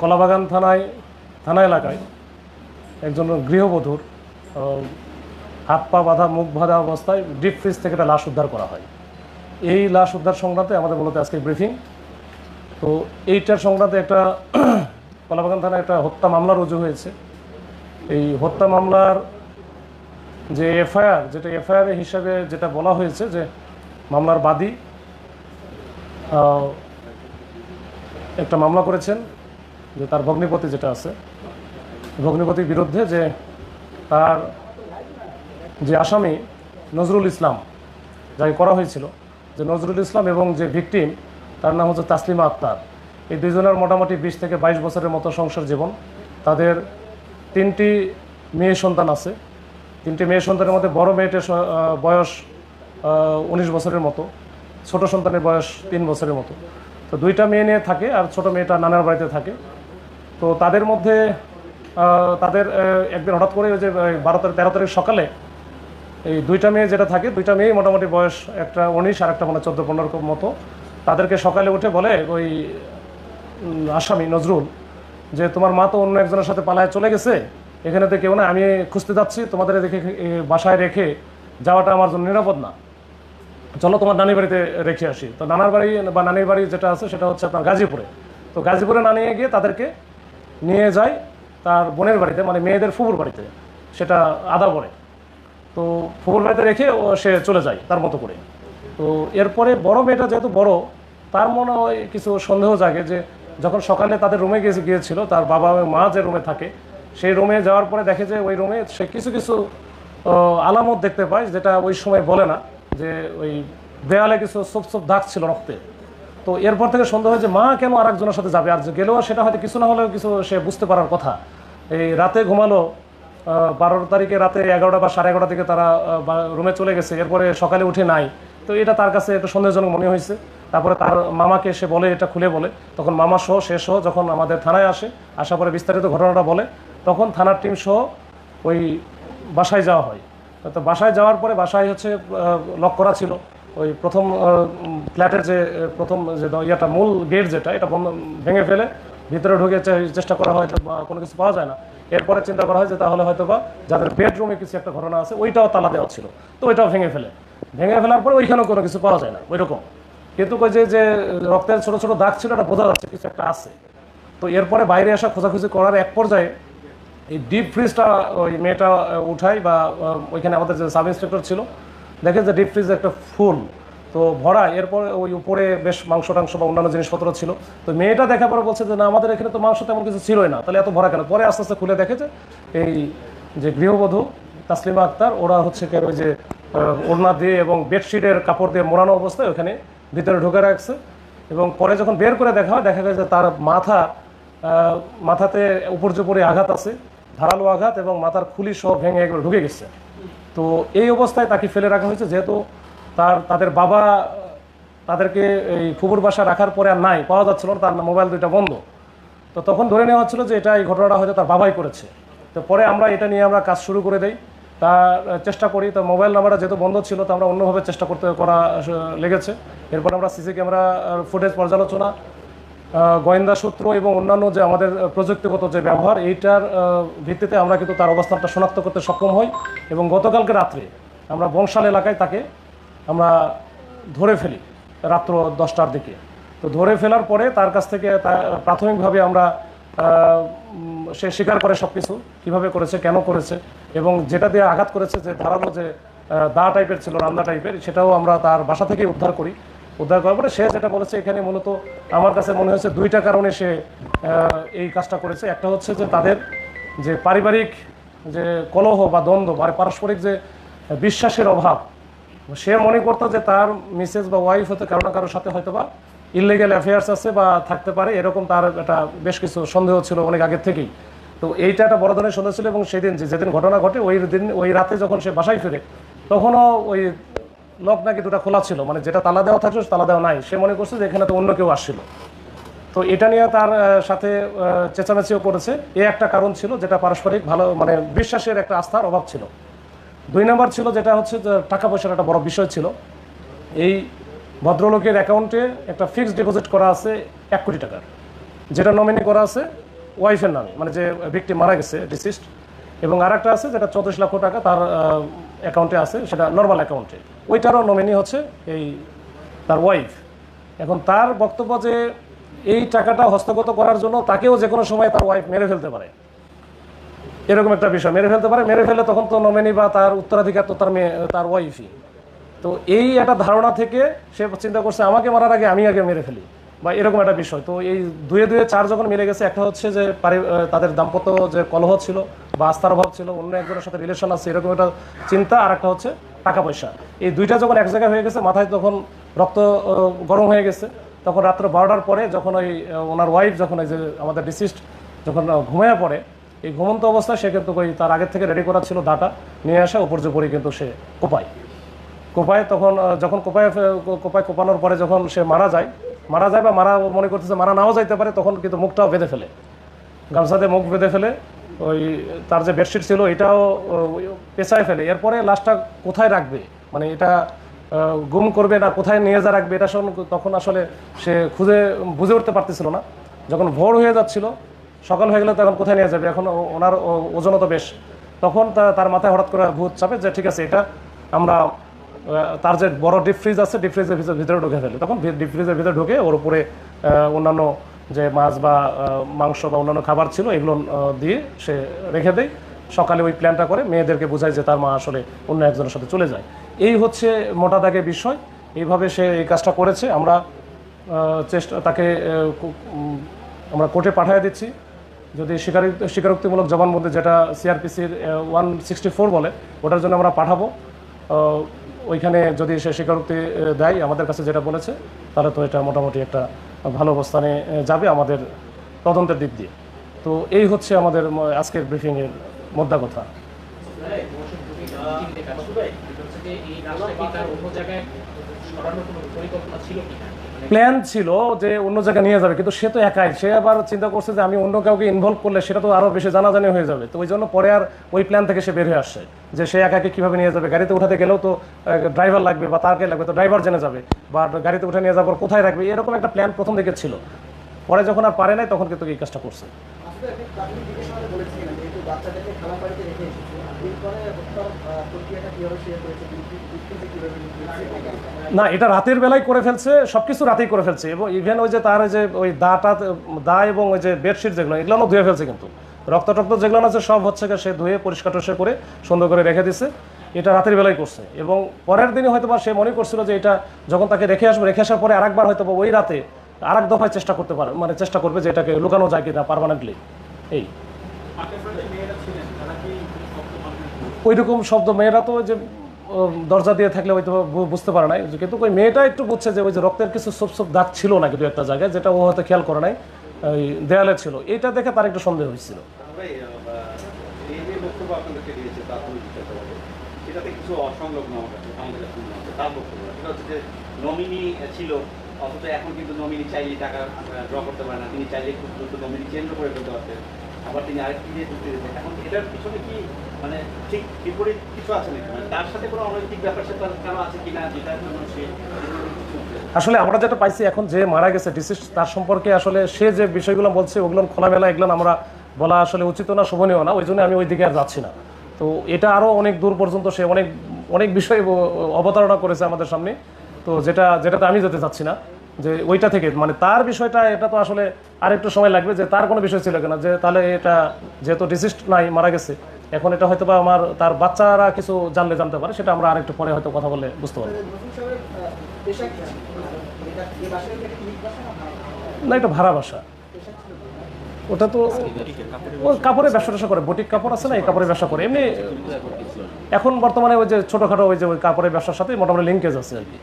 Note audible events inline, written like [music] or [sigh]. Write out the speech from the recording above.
কলাবাগান থানায়, থানা এলাকায় একজন গৃহবধূর হাত পা বাঁধা, মুখ বাঁধা অবস্থায় ডিপ ফ্রিজ থেকে একটা লাশ উদ্ধার করা হয়। এই লাশ উদ্ধার সংক্রান্তে আমাদের মূলত আজকে ব্রিফিং। তো এইটার সংক্রান্তে একটা [clears throat] কলাবাগান থানায় একটা হত্যা মামলা রুজু হয়েছে। এই হত্যা মামলার যে এফআইআর, যেটা এফআইআর হিসাবে যেটা বলা হয়েছে যে মামলার বাদী একটা মামলা করেছেন। যে তার ভগ্নিপতি যেটা আছে, ভগ্নিপতির বিরুদ্ধে যে তার যে আসামি নজরুল ইসলাম, যাকে করা হয়েছিল, যে নজরুল ইসলাম এবং যে ভিকটিম, তার নাম হচ্ছে তাসলিমা আক্তার। এই দুজনের মোটামুটি বিশ থেকে বাইশ বছরের মতো সংসার জীবন। তাদের তিনটি মেয়ে সন্তান আছে। তিনটি মেয়ে সন্তানের মধ্যে বড় মেয়েটার বয়স উনিশ বছরের মতো। ছোট সন্তানের বয়স তিন বছরের মতো। তো দুইটা মেয়ে নিয়ে থাকে আর ছোট মেয়েটা নানার বাড়িতে থাকে। তো তাদের মধ্যে তাদের একদিন হঠাৎ করে ওই যে বারো তারিখ, তেরো তারিখ সকালে এই দুইটা মেয়ে যেটা থাকে, দুইটা মেয়ে মোটামুটি বয়স একটা উনিশ আর একটা মানে চোদ্দ, পনেরো মতো, তাদেরকে সকালে উঠে বলে ওই আসামি নজরুল যে তোমার মা তো অন্য একজনের সাথে পালায় চলে গেছে, এখানে তো কেউ না, আমি খুঁজতে যাচ্ছি, তোমাদের দেখে বাসায় রেখে যাওয়াটা আমার জন্য নিরাপদ না। চলো তোমার নানির বাড়িতে রেখে আসি। তো নানার বাড়ি বা নানির বাড়ি যেটা আছে সেটা হচ্ছে আপনার গাজীপুরে। তো গাজীপুরে না নিয়ে গিয়ে তাদেরকে নিয়ে যায় তার বোনের বাড়িতে মানে মেয়েদের ফুপুর বাড়িতে, সেটা আদা পড়ে তো ফুপুর বাড়িতে রেখে ও সে চলে যায় তার মতো করে। তো এরপরে বড় মেয়েটা যেহেতু বড়, তার মনে হয় কিছু সন্দেহ জাগে যে যখন সকালে তাদের রুমে গিয়ে গিয়েছিল, তার বাবা মা যে রুমে থাকে, সেই রুমে যাওয়ার পরে দেখে যে ওই রুমে সে কিছু কিছু আলামত দেখতে পায়, যেটা ওই সময় বলে না, যে ওই দেয়ালে কিছু সোপ সোপ দাগ ছিল রক্তে। তো এরপর থেকে সন্দেহ হয় যে মা কেন আর একজনের সাথে যাবে? আর গেলেও সেটা হয়তো কিছু না হলেও কিছু সে বুঝতে পারার কথা। এই রাতে ঘুমালো বারো তারিখে রাতে এগারোটা বা সাড়ে এগারোটা থেকে তারা রুমে চলে গেছে। এরপরে সকালে উঠে নাই। তো এটা তার কাছে একটু সন্দেহজনক মনে হয়েছে। তারপরে তার মামাকে সে বলে, এটা খুলে বলে। তখন মামা সহ, সে সহ যখন আমাদের থানায় আসে, আসার পরে বিস্তারিত ঘটনাটা বলে, তখন থানার টিম সহ ওই বাসায় যাওয়া হয়। তো বাসায় যাওয়ার পরে বাসায় হচ্ছে লক করা ছিল। ওই প্রথম ফ্ল্যাটের যে প্রথম যে ইয়েটা, মূল গেট যেটা, এটা বন্ধ, ভেঙে ফেলে, ভিতরে ঢুকে চেষ্টা করা হয়তো বা কোনো কিছু পাওয়া যায় না। এরপরে চিন্তা করা হয় যে তাহলে হয়তো বা যাদের বেডরুমে কিছু একটা ঘটনা আছে, ওইটাও তালা দেওয়া ছিল। তো ওইটাও ভেঙে ফেলে। ভেঙে ফেলার পরে ওইখানেও কোনো কিছু পাওয়া যায় না, ওইরকম। কিন্তু ওই যে রক্তের ছোট ছোট দাগ ছিল, এটা বোঝা যাচ্ছে কিছু একটা আছে। তো এরপরে বাইরে আসা খোঁজাখুঁজি করার এক পর্যায়ে এই ডিপ ফ্রিজটা ওই মেয়েটা উঠায় বা ওইখানে আমাদের যে সাব ইন্সপেক্টর ছিল দেখে যে ডিপ ফ্রিজ একটা ফুল, তো ভরা, এরপরে ওই উপরে বেশ মাংস টাংস বা অন্যান্য জিনিসপত্র ছিল। তো মেয়েটা দেখার পরে বলছে যে, না, আমাদের এখানে তো মাংস তেমন কিছু ছিলই না, তাহলে এত ভরা কেন? পরে আস্তে আস্তে খুলে দেখে যে, এই যে গৃহবধূ তাসলিমা আক্তার, ওরা হচ্ছে কি ওই যে ওড়না দিয়ে এবং বেডশিটের কাপড় দিয়ে মোড়ানো অবস্থায় ওখানে ভিতরে ঢুকে রাখছে। এবং পরে যখন বের করে দেখা হয়, দেখা গেছে যে তার মাথা মাথাতে উপর জোপরে আঘাত আছে, ধারালো আঘাত এবং মাথার খুলি সহ ভেঙে ঢুকে গেছে। তো এই অবস্থায় তাকে ফেলে রাখা হয়েছে, যেহেতু তার, তাদের বাবা, তাদেরকে এই ফুবুর বাসা রাখার পরে আর নাই, পাওয়া যাচ্ছিল না, তার মোবাইল দুইটা বন্ধ। তো তখন ধরে নেওয়া হচ্ছিল যে এটা এই ঘটনাটা হয়তো তার বাবাই করেছে। তো পরে আমরা এটা নিয়ে আমরা কাজ শুরু করে দেই। তার চেষ্টা করি, তো মোবাইল নাম্বারটা যেহেতু বন্ধ ছিল, তো আমরা অন্যভাবে চেষ্টা করতে করা লেগেছে। এরপর আমরা সিসি ক্যামেরা ফুটেজ পর্যালোচনা গোয়েন্দা সূত্র এবং অন্যান্য যে আমাদের প্রযুক্তিগত যে ব্যবহার, এইটার ভিত্তিতে আমরা কিন্তু তার অবস্থানটা শনাক্ত করতে সক্ষম হই এবং গতকালকে রাত্রে আমরা বংশাল এলাকায় তাকে আমরা ধরে ফেলি, রাত্র দশটার দিকে। তো ধরে ফেলার পরে তার কাছ থেকে প্রাথমিকভাবে আমরা সে স্বীকার করে সব কিছু কীভাবে করেছে, কেন করেছে, এবং যেটা দিয়ে আঘাত করেছে, যে ধারালো যে দা টাইপের ছিল রান্না টাইপের, সেটাও আমরা তার বাসা থেকে উদ্ধার করি। উদ্ধার করার পরে সে যেটা বলেছে এখানে মূলত আমার কাছে মনে হয়েছে দুইটা কারণে সে এই কাজটা করেছে। একটা হচ্ছে যে তাদের যে পারিবারিক যে কলহ বা দ্বন্দ্ব বা পারস্পরিক যে বিশ্বাসের অভাব, সে মনে করতো যে তার মিসেস বা ওয়াইফ হতে কারও না কারোর সাথে হয়তো বা ইলিগাল অ্যাফেয়ার্স আছে বা থাকতে পারে, এরকম তার একটা বেশ কিছু সন্দেহ ছিল অনেক আগের থেকেই। তো এইটা একটা বড় ধরনের সন্দেহ ছিল এবং সেদিন যে, যেদিন ঘটনা ঘটে, ওই দিন, ওই রাতে যখন সে বাসায় ফিরে, তখনও ওই লক নাকি দুটা খোলা ছিল মানে যেটা তালা দেওয়া থাকল তালা দেওয়া নাই। সে মনে করছে যে এখানে তো অন্য কেউ আসছিল। তো এটা নিয়ে তার সাথে চেঁচামেচিও করেছে। এ একটা কারণ ছিল যেটা পারস্পরিক ভালো মানে বিশ্বাসের একটা আস্থার অভাব ছিল। দুই নম্বর ছিল যেটা হচ্ছে টাকা পয়সার একটা বড় বিষয় ছিল। এই ভদ্রলোকের অ্যাকাউন্টে একটা ফিক্সড ডিপোজিট করা আছে এক কোটি টাকার, যেটা নমিনি করা আছে ওয়াইফের নামে মানে যে ব্যক্তি মারা গেছে ডিসিস্ট এবং আর একটা আছে যেটা চৌত্রিশ লক্ষ টাকা তার অ্যাকাউন্টে আছে, সেটা নর্মাল অ্যাকাউন্টে ওইটারও নমিনি হচ্ছে এই তার ওয়াইফ এখন তার বক্তব্য যে এই টাকাটা হস্তগত করার জন্য তাকেও যে কোনো সময় তার ওয়াইফ মেরে ফেলতে পারে। এরকম একটা বিষয়, মেরে ফেলতে পারে, মেরে ফেলে তখন তো নমিনি বা তার উত্তরাধিকার তো তার মেয়ে, তার ওয়াইফই তো এই একটা ধারণা থেকে সে চিন্তা করছে, আমাকে মারার আগে আমি আগে মেরে ফেলি। বা এরকম একটা বিষয়। তো এই দুয়ে দুয়ে চার যখন মিলে গেছে, একটা হচ্ছে যে তাদের দাম্পত্য যে কলহ ছিল বা আস্থার অভাব ছিল, অন্য একজনের সাথে রিলেশন আছে, এরকম একটা চিন্তা, আর একটা হচ্ছে টাকা পয়সা। এই দুইটা যখন এক জায়গায় হয়ে গেছে, মাথায় তখন রক্ত গরম হয়ে গেছে। তখন রাত্র বারোটার পরে যখন ওই ওনার ওয়াইফ যখন ওই যে আমাদের ডিসিস্ট যখন ঘুমিয়ে পড়ে, এই ঘুমন্ত অবস্থায় সে কিন্তু ওই তার আগের থেকে রেডি করা ছিল ডাটা নিয়ে আসা, উপর যে পরে কিন্তু সে কোপায়। কোপায় তখন যখন কোপায় কোপায় কোপানোর পরে যখন সে মারা যায় মারা যায় বা মারা মনে করতেছে, মারা নাও যাইতে পারে, তখন কিন্তু মুখটাও বেঁধে ফেলে। গামছাতে মুখ বেঁধে ফেলে, ওই তার যে বেডশিট ছিল, এটাও পেঁচায় ফেলে। এরপরে লাশটা কোথায় রাখবে? মানে এটা গুম করবে না, কোথায় নিয়ে যা রাখবে, এটা তখন আসলে সে খুঁজে, বুঝে উঠতে পারতেছিল না। যখন ভোর হয়ে যাচ্ছিল, সকাল হয়ে গেলে তখন কোথায় নিয়ে যাবে? এখন ওনার ওজনও তো বেশ। তখন তার মাথায় হঠাৎ করে ভূত চাপে যে, ঠিক আছে, এটা আমরা তার যে বড় ডিপ ফ্রিজ আছে ডিপ ফ্রিজের ভিতরে ঢুকে ফেলে। তখন ডিপ ফ্রিজের ভিতরে ঢুকে ওর উপরে অন্যান্য যে মাছ বা মাংস বা অন্যান্য খাবার ছিল, এগুলো দিয়ে সে রেখে দেয়। সকালে ওই প্ল্যানটা করে, মেয়েদেরকে বোঝায় যে তার মা আসলে অন্য একজনের সাথে চলে যায়। এই হচ্ছে মোটা দাগের বিষয়। এইভাবে সে এই কাজটা করেছে। আমরা চেষ্টা, তাকে আমরা কোর্টে পাঠিয়ে দিচ্ছি। যদি স্বীকারি, স্বীকারোক্তিমূলক জবানবন্দি যেটা সিআরপিসির ওয়ান সিক্সটি ফোর বলে, ওটার জন্য আমরা পাঠাবো। ওইখানে যদি সে স্বীকারোক্তি দেয় আমাদের কাছে যেটা বলেছে, তাহলে তো এটা মোটামুটি একটা ভালো অবস্থানে যাবে আমাদের তদন্তের দিক দিয়ে। তো এই হচ্ছে আমাদের আজকের ব্রিফিংয়ের মোদ্দা কথা। প্ল্যান ছিল যে অন্য জায়গায় নিয়ে যাবে কিন্তু সে তো একাই। সে আবার চিন্তা করছে যে আমি অন্য কাউকে ইনভলভ করলে সেটা তো আরও বেশি জানাজানি হয়ে যাবে। তো ওই জন্য পরে আর ওই প্ল্যান থেকে সে বের হয়ে আসছে যে সে একাকে কীভাবে নিয়ে যাবে। গাড়িতে উঠাতে গেলেও তো ড্রাইভার লাগবে বা তারকে লাগবে তো ড্রাইভার জেনে যাবে। বা গাড়িতে উঠে নিয়ে যাবার কোথায় রাখবে এরকম একটা প্ল্যান প্রথম দিকে ছিল। পরে যখন আর পারে নাই তখন কিন্তু এই কাজটা করছে। বাড়িতে রেখে এসেছে এরপরে হত্যার আহ, প্রক্রিয়াটা কীভাবে শেয়ার করেছে দুষ্কৃতি কীভাবে নিয়েছে? না, এটা রাতের বেলায় করে ফেলছে, সবকিছু রাতেই করে ফেলছে। এবং ইভেন ওই যে তার যে ওই দাটা, দা এবং ওই যে বেডশিট যেগুলো এগুলো ধুয়ে ফেলছে কিন্তু। রক্ত টক্ত যেগুলো আছে, সব হচ্ছে সে ধুয়ে পরিষ্কার টরিষ্কার করে সুন্দর করে রেখে দিছে। এটা রাতের বেলায় করছে। এবং পরের দিনে হয়তো সে মনে করছিল যে এটা যখন তাকে রেখে আসবে, রেখে আসার পরে আরেকবার হয়তো ওই রাতে আরেক দফায় চেষ্টা করতে পারে মানে চেষ্টা করবে যে এটাকে লুকানো যায় কিনা পারমানেন্টলি এই। ওই রকম শব্দ, মেয়েরা তো যে দরজা দিয়ে থাকলে হয়তো বুঝতে পারে নাই। কিন্তু ওই মেয়েটা একটু বুঝছে যে ওই যে রক্তের কিছু সব সব দাগ ছিল না কিন্তু একটা জায়গায়, যেটা ও হয়তো খেয়াল করে নাই, ওই দেয়ালে ছিল। এটা দেখে তার একটু সন্দেহ হয়েছিল। মনে নমিনি ছিল, অথচ এখন কিন্তু নমিনি চাইলে টাকা ড্র করতে পারে না। তিনি চাইলে খুব দ্রুত নমিনি চেঞ্জ করে ফেলতে পারতেন। আবার তিনি আরেকটি দিয়ে যুক্তি দিতেন এখন এটার পিছনে কি মানে ঠিক বিপরীত কিছু আছে নাকি? মানে তার সাথে কোনো অনৈতিক ব্যাপার কারও আছে কিনা, যেটার জন্য সে আসলে আমরা যেটা পাইছি এখন যে মারা গেছে ডিসিস তার সম্পর্কে আসলে সে যে বিষয়গুলো বলছে, ওগুলো খোলামেলা এগুলো আমরা বলা আসলে উচিত না, শোভনীয় না, ওই জন্য আমি ওই দিকে আর যাচ্ছি না। তো এটা আরও অনেক দূর পর্যন্ত সে অনেক অনেক বিষয় অবতারণা করেছে আমাদের সামনে। তো যেটা, যেটাতে আমি যেতে চাচ্ছি না। যে ওইটা থেকে মানে তার বিষয়টা, এটা তো আসলে আরেকটু সময় লাগবে যে তার কোনো বিষয় ছিল কিনা? যে তাহলে এটা যেহেতু ডিসিস্ট নাই, মারা গেছে, এখন এটা হয়তো বা আমার, তার বাচ্চারা কিছু জানলে জানতে পারে, সেটা আমরা আরেকটু পরে হয়তো কথা বলে বুঝতে পারব। একটা না, এটা ভাড়া বাসা? ওটা তো ও কাপড়ের ব্যবসা ট্যাবসা করে, বুটিক কাপড় আছে না, এই কাপড়ের ব্যবসা করে। এমনি এখন বর্তমানে ওই যে ছোটোখাটো ওই যে ওই কাপড়ের ব্যবসার সাথে মোটামুটি লিঙ্কেজ আছে। আর কি